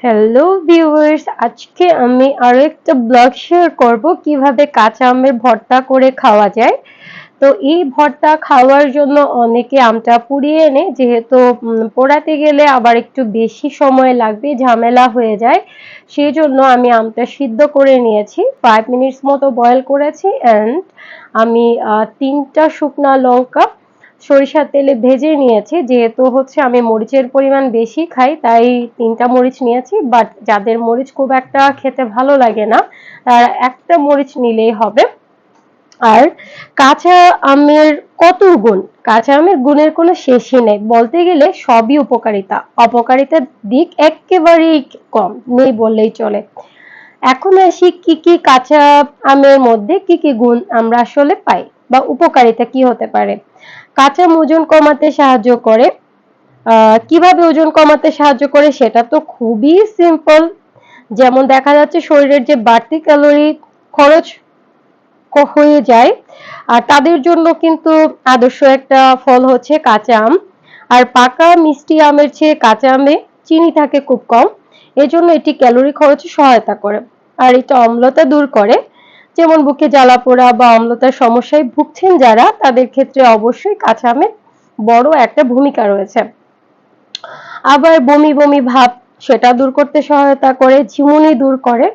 Hello viewers আজকে আমি আরও একটা ব্লগ শেয়ার করব, কীভাবে কাঁচা আমের ভর্তা করে খাওয়া যায়। তো এই ভর্তা খাওয়ার জন্য অনেকে আমটা পুড়িয়ে এনে, যেহেতু পোড়াতে গেলে আবার একটু বেশি সময় লাগবে, ঝামেলা হয়ে যায়। সেই জন্য আমি আমটা সিদ্ধ করে নিয়েছি। ফাইভ মিনিটস মতো বয়েল করেছি অ্যান্ড আমি তিনটা শুকনা লঙ্কা সরিষার তেলে ভেজে নিয়েছি, যেহেতু হচ্ছে আমি মরিচের পরিমাণ বেশি খাই, তাই তিনটা মরিচ নিয়েছি বাট যাদের মরিচ খুব একটা খেতে ভালো লাগে না, তারা একটা মরিচ নিলেই হবে। আর কাঁচা আমের কত গুণ? কাঁচা আমের গুণের কোনো শেষই নেই। বলতে গেলে সবই উপকারিতা। অপকারিতার দিক একেবারেই কম, নেই বললেই চলে। এখন আসি কি কি কাঁচা আমের মধ্যে কি কি গুণ আমরা আসলে পাই। বা উপকারিতা কি হতে পারে? কাঁচা ওজন কমাতে সাহায্য করে। কীভাবে ওজন কমাতে সাহায্য করে সেটা তো খুবই সিম্পল যেমন দেখা যাচ্ছে শরীরের যে বাড়তি ক্যালোরি খরচ হয়ে যায়, আর তাদের জন্য কিন্তু আদর্শ একটা ফল হচ্ছে কাঁচা আম। আর পাকা মিষ্টি আমের চেয়ে কাঁচা আমে চিনি থাকে খুব কম। এজন্য এটি ক্যালোরি খরচে সহায়তা করে। আর এটা অম্লতা দূর করে। যেমন বুকে জ্বালা পোড়া বা অম্লতার সমস্যায় ভুগছেন যারা, তাদের ক্ষেত্রে অবশ্যই কাঁচা আমের বড় একটা ভূমিকা রয়েছে। আবার বমি বমি ভাব, সেটা দূর করতে সহায়তা করে, ঝিমুনি দূর করে।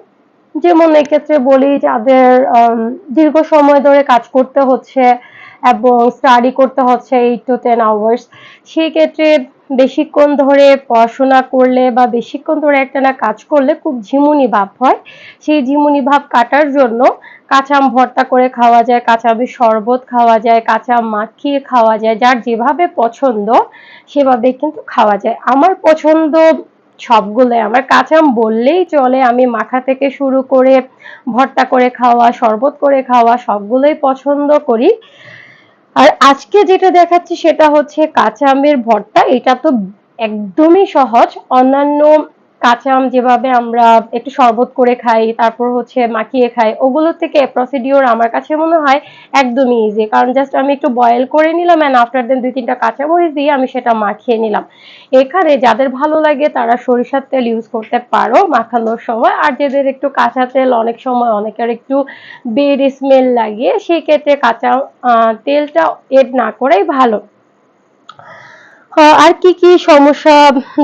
যেমন এক্ষেত্রে বলি যাদের দীর্ঘ সময় ধরে কাজ করতে হচ্ছে এবং স্টাডি করতে হচ্ছে এইট টু টেন আওয়ার্স সেই ক্ষেত্রে বেশিক্ষণ ধরে পড়াশোনা করলে বা বেশিক্ষণ ধরে একটা না কাজ করলে খুব ঝিমুনি ভাব হয়। সেই ঝিমুনি ভাব কাটার জন্য কাঁচা আম ভর্তা করে খাওয়া যায় কাঁচা আমের শরবত খাওয়া যায় কাঁচা মাখিয়ে খাওয়া যায়, যার যেভাবে পছন্দ সেভাবে কিন্তু খাওয়া যায়। আমার পছন্দ সবগুলোই। আমার কাঁচা আম বললেই চলে। আমি মাখা থেকে শুরু করে ভর্তা করে খাওয়া, শরবত করে খাওয়া সবগুলোই পছন্দ করি। আর আজকে যেটা দেখাচ্ছি সেটা হচ্ছে কাঁচা আমের ভর্তা। এটা তো একদমই সহজ। অন্যান্য কাঁচা আম যেভাবে আমরা একটু শরবত করে খাই, তারপর হচ্ছে মাখিয়ে খাই, ওগুলো থেকে প্রসিডিওর আমার কাছে মনে হয় একদমই ইজি কারণ জাস্ট আমি একটু বয়েল করে নিলাম অ্যান্ড আফটার দেন দুই তিনটা কাঁচামরিচ দিয়ে আমি সেটা মাখিয়ে নিলাম। এখানে যাদের ভালো লাগে তারা সরিষার তেল ইউজ করতে পারো মাখানোর সময়। আর যাদের একটু কাঁচা তেল অনেক সময় অনেকের একটু বেড স্মেল লাগে সেই ক্ষেত্রে কাঁচা তেলটা এড না করাই ভালো। আর কি কি সমস্যা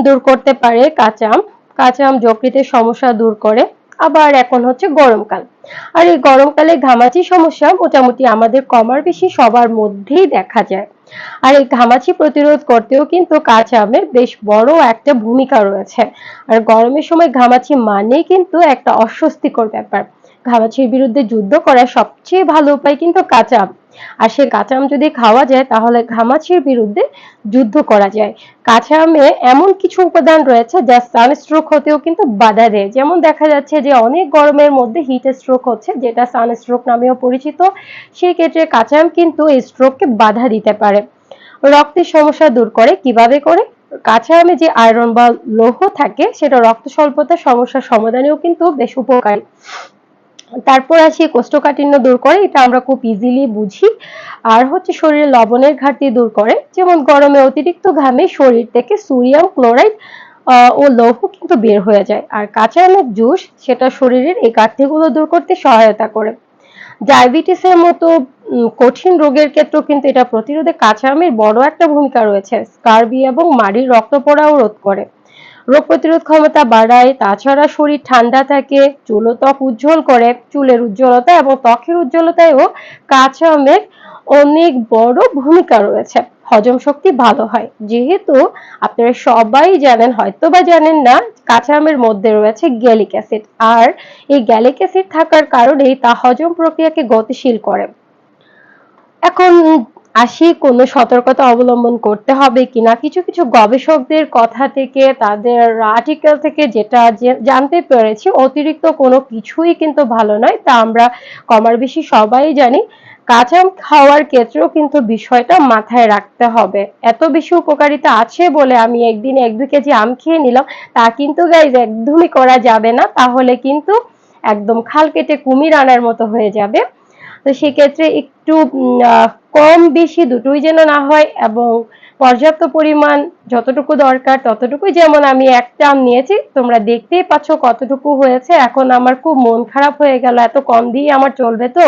দূর করতে পারে কাঁচা আম কাঁচা আম যকৃতের সমস্যা দূর করে। আবার এখন হচ্ছে গরমকাল। আর এই গরমকালে ঘামাচি সমস্যা মোটামুটি আমাদের কমার বেশি সবার মধ্যেই দেখা যায়। আর এই ঘামাচি প্রতিরোধ করতেও কিন্তু কাঁচা আমের বেশ বড় একটা ভূমিকা রয়েছে। আর গরমের সময় ঘামাচি মানেই কিন্তু একটা অস্বস্তিকর ব্যাপার। ঘামাচির বিরুদ্ধে যুদ্ধ করার সবচেয়ে ভালো উপায় কিন্তু কাঁচা আম। আর সে কাঁচা আম যদি খাওয়া যায়, তাহলে ঘামাচির বিরুদ্ধে যুদ্ধ করা যায়। কাঁচা আমে এমন কিছু উপাদান রয়েছে যা সানস্ট্রোক হতেও কিন্তু বাধা দেয়। যেমন দেখা যাচ্ছে যে, অনেক গরমের মধ্যে হিট স্ট্রোক হচ্ছে, যেটা সানস্ট্রোক নামেও পরিচিত। সেই ক্ষেত্রে কাঁচা আম কিন্তু এই স্ট্রোককে বাধা দিতে পারে। রক্তের সমস্যা দূর করে। কীভাবে করে? কাঁচা আমে যে আয়রন বা লৌহ থাকে, সেটা রক্ত স্বল্পতার সমস্যার সমাধানেও কিন্তু বেশ উপকারী। তারপর আসি কোষ্ঠকাঠিন্য দূর করে, এটা আমরা খুব ইজিলি বুঝি। আর হচ্ছে শরীরে লবণের ঘাটতি দূর করে, যেমন গরমে অতিরিক্ত ঘামে শরীর থেকে সোডিয়াম ক্লোরাইড ও লৌহ কিন্তু বের হয়ে যায়। আর কাঁচা আমের জুস, সেটা শরীরের এই ঘাটতিগুলো দূর করতে সহায়তা করে। ডায়াবেটিসের মতো কঠিন রোগের ক্ষেত্রেও কিন্তু এটা প্রতিরোধে কাঁচা আমের বড় একটা ভূমিকা রয়েছে। স্কার্বি এবং মাড়ির রক্ত পড়াও রোধ করে। রোগ প্রতিরোধ ক্ষমতা বাড়ায়, তাছাড়া শরীর ঠান্ডা থাকে, চুল ত্বক উজ্জ্বল করে, চুলের উজ্জ্বলতা এবং ত্বকের উজ্জ্বলতায়ও কাঁচা আমের অনেক বড় ভূমিকা রয়েছে। হজম শক্তি ভালো হয়। যেহেতু আপনারা সবাই জানেন হয়তো বা জানেন না কাঁচা আমের মধ্যে রয়েছে গ্যালিক অ্যাসিড। আর এই গ্যালিক অ্যাসিড থাকার কারণেই তা হজম প্রক্রিয়াকে গতিশীল করে। এখন আসি, কোনো সতর্কতা অবলম্বন করতে হবে কিনা? কিছু কিছু গবেষকদের কথা থেকে, তাদের আর্টিকেল থেকে যেটা জানতে পেরেছি, অতিরিক্ত কোনো কিছুই কিন্তু ভালো নয়, তা আমরা কমার বেশি সবাই জানি। কাঁচা খাওয়ার ক্ষেত্রেও কিন্তু বিষয়টা মাথায় রাখতে হবে। এত বেশি উপকারিতা আছে বলে আমি একদিন এক দু কেজি আম খেয়ে নিলাম, তা কিন্তু গাইজ একদমই করা যাবে না, তাহলে কিন্তু একদম খাল কেটে কুমির আনার মতো হয়ে যাবে। তো সেক্ষেত্রে একটু কম বেশি দুটোই যেন না হয় এবং পর্যাপ্ত পরিমাণ যতটুকু দরকার ততটুকুই যেমন আমি একটা আম নিয়েছি, তোমরা দেখতেই পাচ্ছ কতটুকু হয়েছে। এখন আমার খুব মন খারাপ হয়ে গেল, এত কম দিয়ে আমার চলবে তো।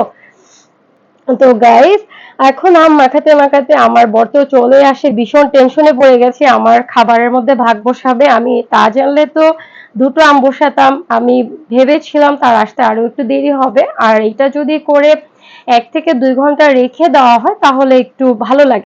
তো গাইস এখন আম মাখাতে মাখাতে আমার বর তো চলে আসে, ভীষণ টেনশনে পড়ে গেছে। আমার খাবারের মধ্যে ভাগ বসাবে, আমি তা জানলে তো দুটো আম বসাতাম। আমি ভেবেছিলাম তার আসতে আরও একটু দেরি হবে। আর এটা যদি করে এক থেকে দুই ঘণ্টা রেখে দেওয়া হয় তাহলে একটু ভালো লাগে।